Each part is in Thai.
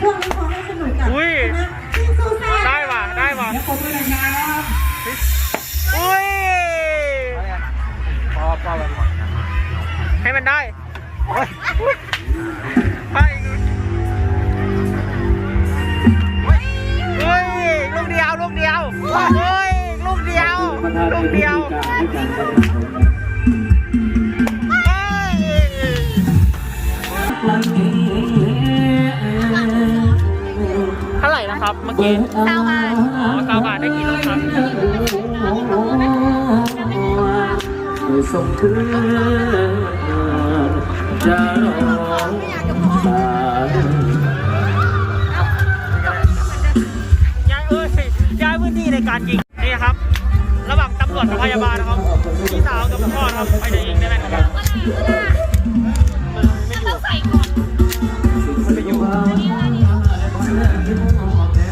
ช่วงนี้ขอให้สนุกกับอุ้ยคณะที่สู้ซ่าได้ว่ะได้ว่ะเดี๋ยวผมด้วยนะครับอุ้ยพอพอไปก่อนให้มันได้ไปเฮ้ยลูกเดียวลูกเดียวเฮ้ยลูกเดียวลูกเดียวเร่นะครับ เมื่อกี้เก้าบาทอ๋อเก้าบาทได้กี่ลูกครับส่งถึงจะร้องตาย้ายเอ้ยย้ายพื้นที่ในการยิงนี่ครับ ระหว่างตำรวจกับพยาบาลนะครับพี่สาวกับพ่อนะครับไปจะยิงได้ไหมครับ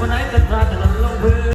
when I did back.